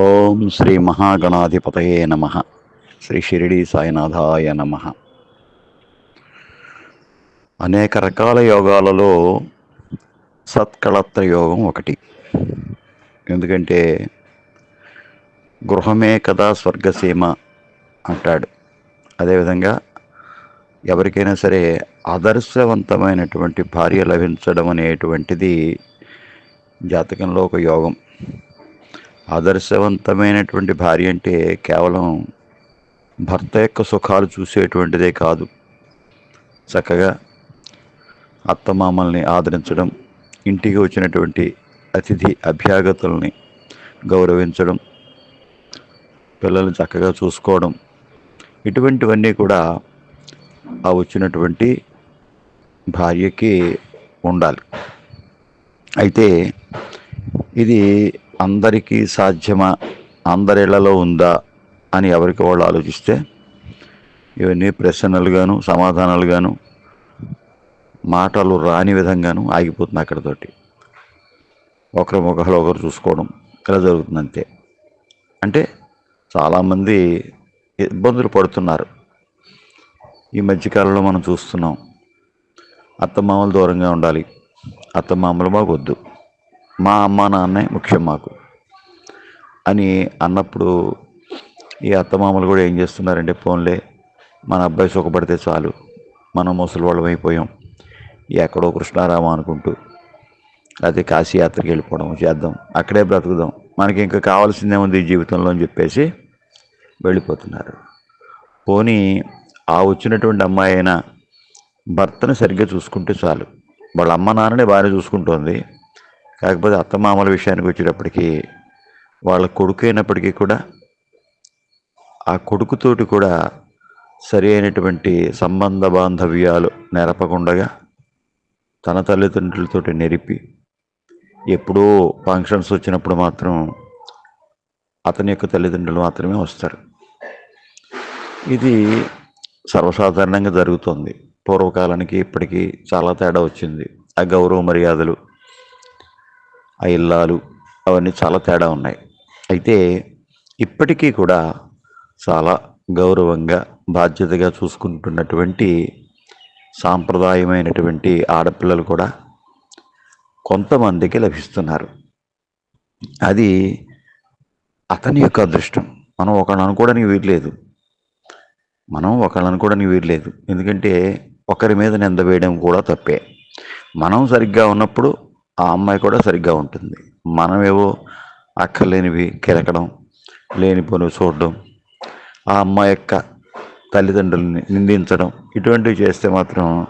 ఓం శ్రీ మహాగణాధిపతయే నమ. శ్రీ షిరిడి సాయినాథాయ నమ. అనేక రకాల యోగాలలో సత్కళత్ర యోగం ఒకటి. ఎందుకంటే గృహమే కదా స్వర్గసీమ అంటాడు. అదేవిధంగా ఎవరికైనా సరే ఆదర్శవంతమైనటువంటి భార్య లభించడం అనేటువంటిది జాతకంలో ఒక యోగం. ఆదర్శవంతమైనటువంటి భార్య అంటే కేవలం భర్త యొక్క సుఖాలు చూసేటువంటిదే కాదు. చక్కగా అత్తమామల్ని ఆదరించడం ఇంటికి వచ్చినటువంటి అతిథి అభ్యాగతుల్ని గౌరవించడం పిల్లల్ని చక్కగా చూసుకోవడం ఇటువంటివన్నీ కూడా ఆ వచ్చినటువంటి భార్యకి ఉండాలి. అయితే ఇది అందరికీ సాధ్యమా? అందరిళ్ళలో ఉందా? అని ఎవరికి వాళ్ళు ఆలోచిస్తే ఇవన్నీ ప్రశ్నలుగాను సమాధానాలుగాను మాటలు రాని విధంగాను ఆగిపోతుంది అక్కడితోటి. ఒకరి ముఖాలు ఒకరు చూసుకోవడం ఇలా జరుగుతుంది అంతే అంటే చాలామంది ఇబ్బందులు పడుతున్నారు. ఈ మధ్యకాలంలో మనం చూస్తున్నాం అత్తమామలు దూరంగా ఉండాలి. అత్తమామలు మాకు వద్దు మా అమ్మ నాన్నే ముఖ్యం మాకు. అని అన్నప్పుడు ఈ అత్తమామలు కూడా ఏం చేస్తున్నారంటే ఫోన్లే మన అబ్బాయి సుఖపడితే చాలు. మనం ముసలి వాళ్ళం అయిపోయాం. ఎక్కడో కృష్ణారామ అనుకుంటూ లేకపోతే కాశీ యాత్రకి వెళ్ళిపోవడం చేద్దాం. అక్కడే బ్రతుకుదాం. మనకి ఇంకా కావాల్సిందే ఉంది ఈ జీవితంలో అని చెప్పేసి వెళ్ళిపోతున్నారు. పోనీ ఆ వచ్చినటువంటి అమ్మాయి అయినా భర్తను సరిగ్గా చూసుకుంటే చాలు. వాళ్ళ అమ్మ నాన్ననే బాగానే చూసుకుంటోంది. కాకపోతే అత్తమామల విషయానికి వచ్చేటప్పటికీ వాళ్ళ కొడుకు అయినప్పటికీ కూడా ఆ కొడుకుతోటి కూడా సరి అయినటువంటి సంబంధ బాంధవ్యాలు నెరపకుండగా తన తల్లిదండ్రులతోటి నెరిపి ఎప్పుడో ఫంక్షన్స్ వచ్చినప్పుడు మాత్రం అతని యొక్క తల్లిదండ్రులు మాత్రమే వస్తారు. ఇది సర్వసాధారణంగా జరుగుతుంది. పూర్వకాలానికి ఇప్పటికీ చాలా తేడా వచ్చింది. ఆ గౌరవ మర్యాదలు ఆ ఇల్లాలు అవన్నీ చాలా తేడా ఉన్నాయి. అయితే ఇప్పటికీ కూడా చాలా గౌరవంగా బాధ్యతగా చూసుకుంటున్నటువంటి సాంప్రదాయమైనటువంటి ఆడపిల్లలు కూడా కొంతమందికి లభిస్తున్నారు. అది అతని యొక్క అదృష్టం. మనం ఒకళ్ళు అనుకోవడానికి వీల్లేదు మనం ఒకళ్ళు అనుకోవడానికి వీల్లేదు ఎందుకంటే ఒకరి మీద నింద వేయడం కూడా తప్పే. మనం సరిగ్గా ఉన్నప్పుడు ఆ అమ్మాయి కూడా సరిగ్గా ఉంటుంది. మనమేవో అక్కర్లేనివి కెరకడం లేనిపోని చూడడం ఆ అమ్మాయి యొక్క తల్లిదండ్రులని నిందించడం ఇటువంటివి చేస్తే మాత్రం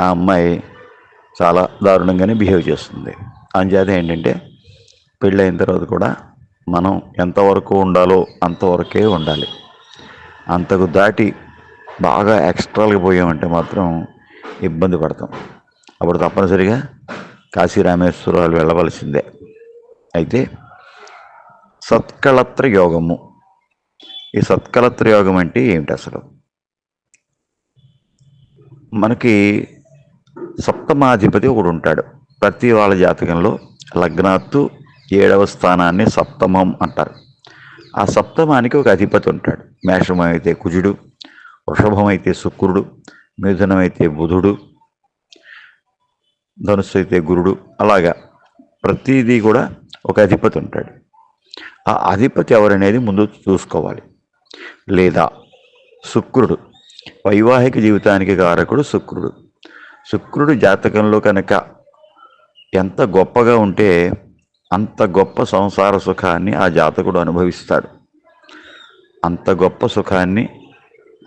ఆ అమ్మాయి చాలా దారుణంగానే బిహేవ్ చేస్తుంది. అంచేత ఏంటంటే పెళ్ళైన తర్వాత కూడా మనం ఎంతవరకు ఉండాలో అంతవరకే ఉండాలి. అంతకు దాటి బాగా ఎక్స్ట్రాలుగా పోయామంటే మాత్రం ఇబ్బంది పడతాం. అప్పుడు తప్పనిసరిగా కాశీ రామేశ్వరాలు వెళ్ళవలసిందే. అయితే సత్కళత్ర యోగము. ఈ సత్కళత్ర యోగం అంటే ఏమిటి అసలు? మనకి సప్తమాధిపతి ఒకడు ఉంటాడు. ప్రతి వాళ్ళ జాతకంలో లగ్నాత్తు ఏడవ స్థానాన్ని సప్తమం అంటారు. ఆ సప్తమానికి ఒక అధిపతి ఉంటాడు. మేషం అయితే కుజుడు వృషభం అయితే శుక్రుడు మిథునం అయితే బుధుడు ధనుస్సు అయితే గురుడు అలాగా ప్రతిదీ కూడా ఒక అధిపతి ఉంటాడు. ఆ అధిపతి ఎవరనేది ముందు చూసుకోవాలి. లేదా శుక్రుడు వైవాహిక జీవితానికి కారకుడు శుక్రుడు. శుక్రుడు జాతకంలో కనుక ఎంత గొప్పగా ఉంటే అంత గొప్ప సంసార సుఖాన్ని ఆ జాతకుడు అనుభవిస్తాడు. అంత గొప్ప సుఖాన్ని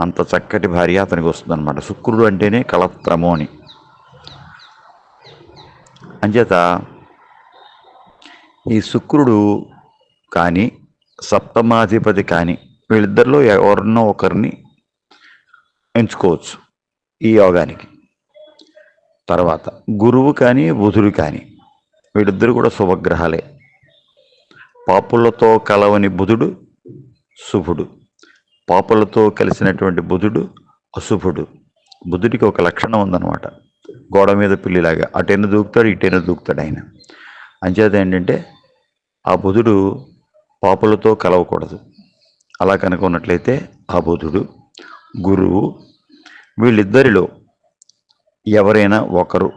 అంత చక్కటి భార్య అతనికి వస్తుందన్నమాట. శుక్రుడు అంటేనే కళత్రము అని అంచేత ఈ శుక్రుడు కానీ సప్తమాధిపతి కానీ వీళ్ళిద్దరిలో ఎవరినో ఒకరిని ఎంచుకోవచ్చు ఈ యోగానికి. తర్వాత గురువు కానీ బుధుడు కానీ వీళ్ళిద్దరు కూడా శుభగ్రహాలే. పాపులతో కలవని బుధుడు శుభుడు. పాపులతో కలిసినటువంటి బుధుడు అశుభుడు. బుధుడికి ఒక లక్షణం ఉందన్నమాట. గోడ మీద పిల్లిలాగా అటెన్ను దూకుతాడు ఇటెన్ను దూకుతాడు ఆయన. అంచేత ఏంటంటే ఆ బుధుడు పాపులతో కలవకూడదు. అలా కనుక ఉన్నట్లయితే ఆ బుధుడు గురువు వీళ్ళిద్దరిలో ఎవరైనా ఒకరు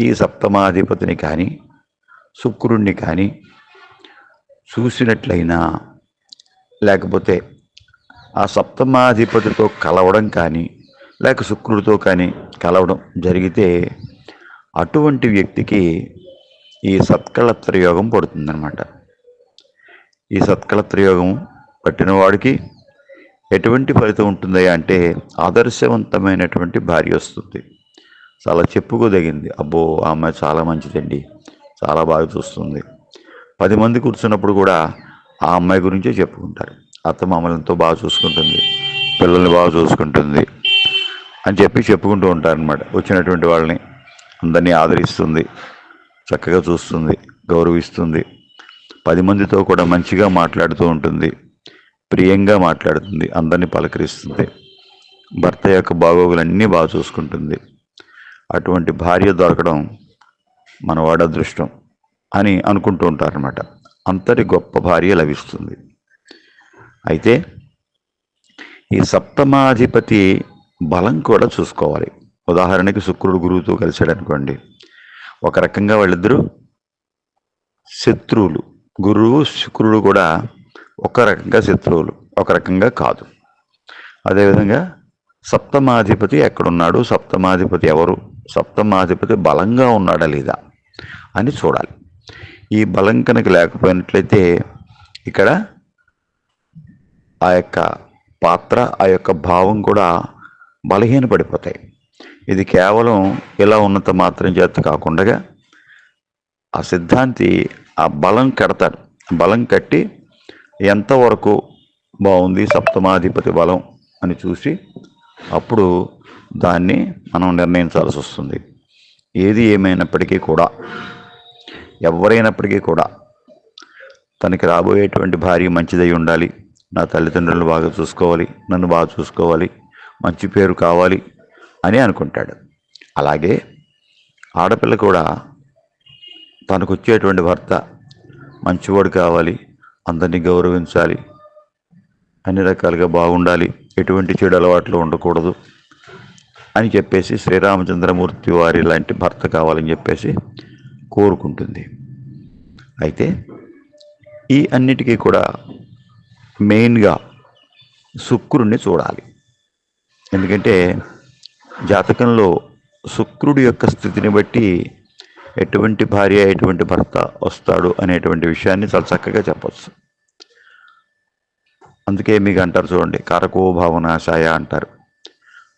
ఈ సప్తమాధిపతిని కానీ శుక్రుణ్ణి కానీ చూసినట్లయినా లేకపోతే ఆ సప్తమాధిపతితో కలవడం కానీ లేక శుక్రుడితో కానీ కలవడం జరిగితే అటువంటి వ్యక్తికి ఈ సత్కళత్రయోగం పడుతుందన్నమాట. ఈ సత్కళత్రయోగం పట్టిన వాడికి ఎటువంటి ఫలితం ఉంటుంది అంటే ఆదర్శవంతమైనటువంటి భార్య వస్తుంది. చాలా చెప్పుకోదగింది. అబ్బో ఆ అమ్మాయి చాలా మంచిదండి. చాలా బాగా చూస్తుంది. పది మంది కూర్చున్నప్పుడు కూడా ఆ అమ్మాయి గురించే చెప్పుకుంటారు. అత్త మామలతో బాగా చూసుకుంటుంది. పిల్లల్ని బాగా చూసుకుంటుంది. అని చెప్పి చెప్పుకుంటూ ఉంటారనమాట వచ్చినటువంటి వాళ్ళని అందరినీ ఆదరిస్తుంది చక్కగా చూస్తుంది గౌరవిస్తుంది. పది మందితో కూడా మంచిగా మాట్లాడుతూ ఉంటుంది ప్రియంగా మాట్లాడుతుంది అందరినీ పలకరిస్తుంది. భర్త యొక్క బాగోగులన్నీ బాగా చూసుకుంటుంది. అటువంటి భార్య దొరకడం మన వాడ అదృష్టం అని అనుకుంటూ ఉంటారనమాట అంతటి గొప్ప భార్య లభిస్తుంది. అయితే ఈ సప్తమాధిపతి బలం కూడా చూసుకోవాలి. ఉదాహరణకి శుక్రుడు గురువుతో కలిశాడు అనుకోండి. ఒక రకంగా వాళ్ళిద్దరూ శత్రువులు. గురువు శుక్రుడు కూడా ఒక రకంగా శత్రువులు ఒక రకంగా కాదు. అదేవిధంగా సప్తమాధిపతి ఎక్కడున్నాడు? సప్తమాధిపతి ఎవరు? సప్తమాధిపతి బలంగా ఉన్నాడా లేదా అని చూడాలి. ఈ బలం కనుక లేకపోయినట్లయితే ఇక్కడ ఆ యొక్క పాత్ర ఆ యొక్క భావం కూడా బలహీనపడిపోతాయి. ఇది కేవలం ఇలా ఉన్నంత మాత్రం చేత కాకుండా ఆ సిద్ధాంతి ఆ బలం కడతాడు బలం కట్టి ఎంతవరకు బాగుంది సప్తమాధిపతి బలం అని చూసి అప్పుడు దాన్ని మనం నిర్ణయించాల్సి వస్తుంది. ఏది ఏమైనప్పటికీ కూడా ఎవరైనప్పటికీ కూడా తనకి రాబోయేటువంటి భార్య మంచిదై ఉండాలి. నా తల్లిదండ్రులను బాగా చూసుకోవాలి నన్ను బాగా చూసుకోవాలి. మంచి పేరు కావాలి అని అనుకుంటాడు. అలాగే ఆడపిల్ల కూడా తనకు వచ్చేటువంటి భర్త మంచివాడు కావాలి అందరినీ గౌరవించాలి అన్ని రకాలుగా బాగుండాలి ఎటువంటి చెడు అలవాట్లు ఉండకూడదు అని చెప్పేసి శ్రీరామచంద్రమూర్తి వారి లాంటి భర్త కావాలని చెప్పేసి కోరుకుంటుంది. అయితే ఈ అన్నిటికీ కూడా మెయిన్గా శుక్రుణ్ణి చూడాలి. ఎందుకంటే జాతకంలో శుక్రుడి యొక్క స్థితిని బట్టి ఎటువంటి భార్య ఎటువంటి భర్త వస్తాడు అనేటువంటి విషయాన్ని చాలా చక్కగా చెప్పచ్చు. అందుకే మీకు అంటారు చూడండి కారకో భావనాశాయ అంటారు.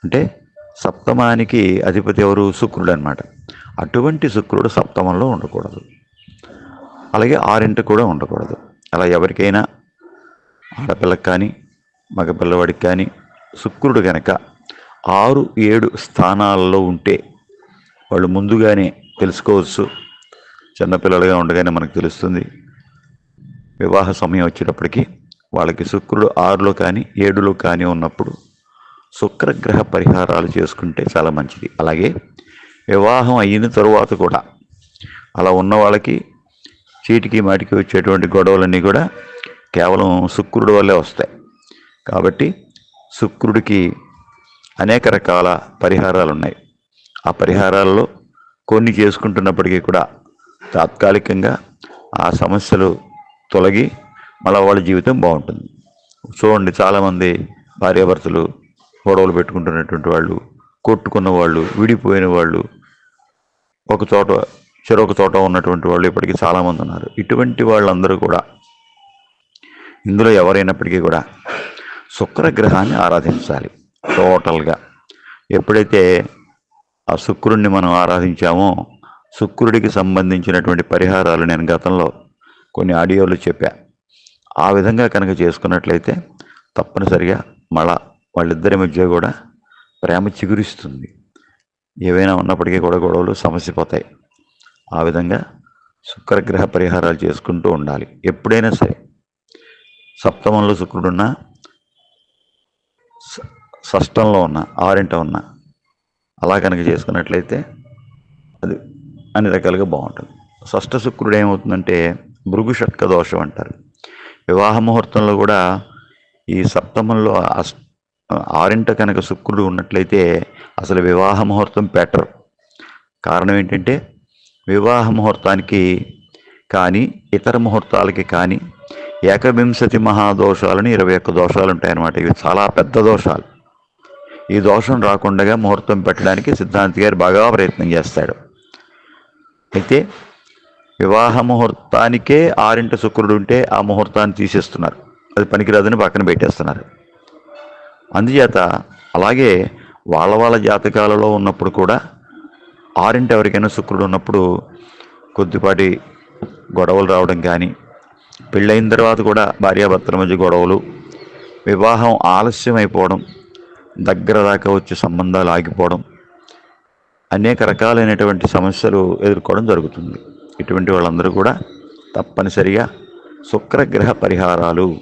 అంటే సప్తమానికి అధిపతి ఎవరు? శుక్రుడు అనమాట అటువంటి శుక్రుడు సప్తమంలో ఉండకూడదు. అలాగే ఆరింట కూడా ఉండకూడదు. అలా ఎవరికైనా ఆడపిల్లకి కానీ మగపిల్లవాడికి కానీ శుక్రుడు కనుక ఆరు ఏడు స్థానాల్లో ఉంటే వాళ్ళు ముందుగానే తెలుసుకోవచ్చు. చిన్నపిల్లలుగా ఉండగానే మనకు తెలుస్తుంది. వివాహ సమయం వచ్చేటప్పటికి వాళ్ళకి శుక్రుడు ఆరులో కానీ ఏడులో కానీ ఉన్నప్పుడు శుక్రగ్రహ పరిహారాలు చేసుకుంటే చాలా మంచిది. అలాగే వివాహం అయిన తరువాత కూడా అలా ఉన్న వాళ్ళకి చీటికి మాటికి వచ్చేటువంటి గొడవలన్నీ కూడా కేవలం శుక్రుడు వల్లే వస్తాయి. కాబట్టి శుక్రుడికి అనేక రకాల పరిహారాలు ఉన్నాయి ఆ పరిహారాల్లో కొన్ని చేసుకుంటున్నప్పటికీ కూడా తాత్కాలికంగా ఆ సమస్యలు తొలగి మళ్ళీ వాళ్ళ జీవితం బాగుంటుంది. చూడండి చాలామంది భార్యాభర్తలు గొడవలు పెట్టుకుంటున్నటువంటి వాళ్ళు కొట్టుకున్న వాళ్ళు విడిపోయిన వాళ్ళు ఒక చోట చెరొక చోట ఉన్నటువంటి వాళ్ళు ఇప్పటికీ చాలామంది ఉన్నారు. ఇటువంటి వాళ్ళందరూ కూడా ఇందులో ఎవరైనప్పటికీ కూడా శుక్రగ్రహాన్ని ఆరాధించాలి. టోటల్గా. ఎప్పుడైతే ఆ శుక్రుడిని మనం ఆరాధించామో శుక్రుడికి సంబంధించినటువంటి పరిహారాలు నేను గతంలో కొన్ని ఆడియోలు చెప్పా. ఆ విధంగా కనుక చేసుకున్నట్లయితే తప్పనిసరిగా మళ్ళా వాళ్ళిద్దరి మధ్య కూడా ప్రేమ చిగురిస్తుంది. ఏవైనా ఉన్నప్పటికీ కూడా గొడవలు సమస్య పోతాయి. ఆ విధంగా శుక్రగ్రహ పరిహారాలు చేసుకుంటూ ఉండాలి. ఎప్పుడైనా సరే. సప్తమంలో శుక్రుడున్నా షష్టంలో ఉన్న ఆరింట ఉన్న అలా కనుక చేసుకున్నట్లయితే అది అన్ని రకాలుగా బాగుంటుంది. షష్ఠ శుక్రుడు ఏమవుతుందంటే భృగు షట్క దోషం అంటారు. వివాహ ముహూర్తంలో కూడా ఈ సప్తమంలో ఆరింట కనుక శుక్రుడు ఉన్నట్లయితే అసలు వివాహ ముహూర్తం పెట్టరు. కారణం ఏంటంటే వివాహ ముహూర్తానికి కానీ ఇతర ముహూర్తాలకి కానీ ఏకవింశతి మహాదోషాలని ఇరవై ఒక్క దోషాలు ఉంటాయన్నమాట. ఇవి చాలా పెద్ద దోషాలు. ఈ దోషం రాకుండా ముహూర్తం పెట్టడానికి సిద్ధాంతి గారు బాగా ప్రయత్నం చేస్తాడు. అయితే వివాహ ముహూర్తానికే ఆరింట శుక్రుడు ఉంటే ఆ ముహూర్తాన్ని తీసేస్తున్నారు. అది పనికిరాదని పక్కన పెట్టేస్తున్నారు. అందుచేత అలాగే వాళ్ళ వాళ్ళ జాతకాలలో ఉన్నప్పుడు కూడా ఆరింట ఎవరికైనా శుక్రుడు ఉన్నప్పుడు కొద్దిపాటి గొడవలు రావడం కానీ పెళ్ళైన తర్వాత కూడా భార్యాభర్తల మధ్య గొడవలు వివాహం ఆలస్యం అయిపోవడం దగ్గర దాకా వచ్చే సంబంధాలు ఆగిపోవడం అనేక రకాలైనటువంటి సమస్యలు ఎదుర్కోవడం జరుగుతుంది. ఇటువంటి వాళ్ళందరూ కూడా తప్పనిసరిగా శుక్రగ్రహ పరిహారాలు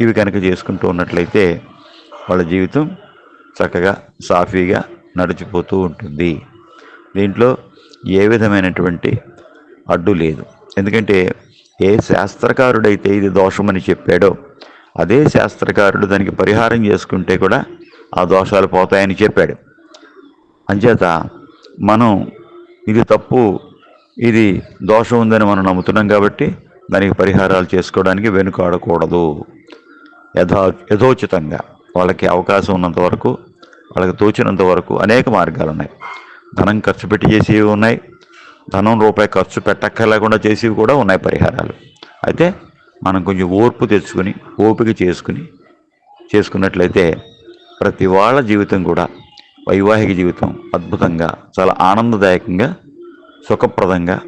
ఇవి కనుక చేసుకుంటూ ఉన్నట్లయితే వాళ్ళ జీవితం చక్కగా సాఫీగా నడిచిపోతూ ఉంటుంది. దీంట్లో ఏ విధమైనటువంటి అడ్డు లేదు. ఎందుకంటే ఏ శాస్త్రకారుడైతే ఇది దోషమని చెప్పాడో అదే శాస్త్రకారుడు దానికి పరిహారం చేసుకుంటే కూడా ఆ దోషాలు పోతాయని చెప్పాడు. అంచేత మనం ఇది తప్పు ఇది దోషం ఉందని మనం నమ్ముతున్నాం కాబట్టి దానికి పరిహారాలు చేసుకోవడానికి వెనుకాడకూడదు. యథా యథోచితంగా వాళ్ళకి అవకాశం ఉన్నంత వరకు వాళ్ళకి తోచినంత వరకు అనేక మార్గాలు ఉన్నాయి. ధనం ఖర్చు పెట్టి చేసేవి ఉన్నాయి. ధనం రూపాయి ఖర్చు పెట్టక్కర్లేకుండా చేసేవి కూడా ఉన్నాయి పరిహారాలు. అయితే మనం కొంచెం ఓర్పు తెచ్చుకొని ఓపిక చేసుకుని చేసుకున్నట్లయితే ప్రతి వాళ్ళ జీవితం కూడా వైవాహిక జీవితం అద్భుతంగా చాలా ఆనందదాయకంగా సుఖప్రదంగా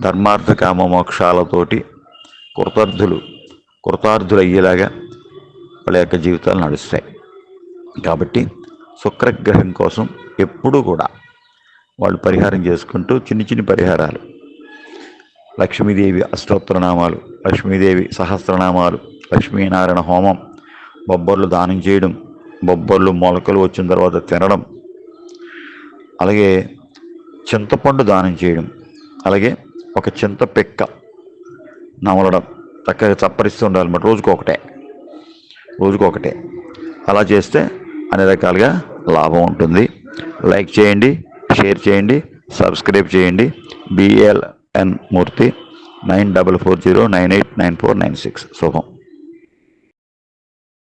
ధర్మార్థ కామ మోక్షాలతోటి కృతార్థులు కృతార్థులు అయ్యేలాగా వాళ్ళ యొక్క జీవితాలు నడుస్తాయి. కాబట్టి శుక్రగ్రహం కోసం ఎప్పుడూ కూడా వాళ్ళు పరిహారం చేసుకుంటూ చిన్ని చిన్ని పరిహారాలు లక్ష్మీదేవి అష్టోత్తరనామాలు లక్ష్మీదేవి సహస్రనామాలు లక్ష్మీనారాయణ హోమం బొబ్బర్లు దానం చేయడం బొబ్బర్లు మొలకలు వచ్చిన తర్వాత తినడం అలాగే చింతపండు దానం చేయడం అలాగే ఒక చింత పిక్క నమలడం చక్కగా చప్పరిస్తూ ఉండాలన్నమాట రోజుకు ఒకటే. రోజుకు ఒకటే. అలా చేస్తే అన్ని రకాలుగా లాభం ఉంటుంది. లైక్ చేయండి షేర్ చేయండి సబ్స్క్రైబ్ చేయండి. BL N Murthy nine double four zero nine eight nine four nine six Shubham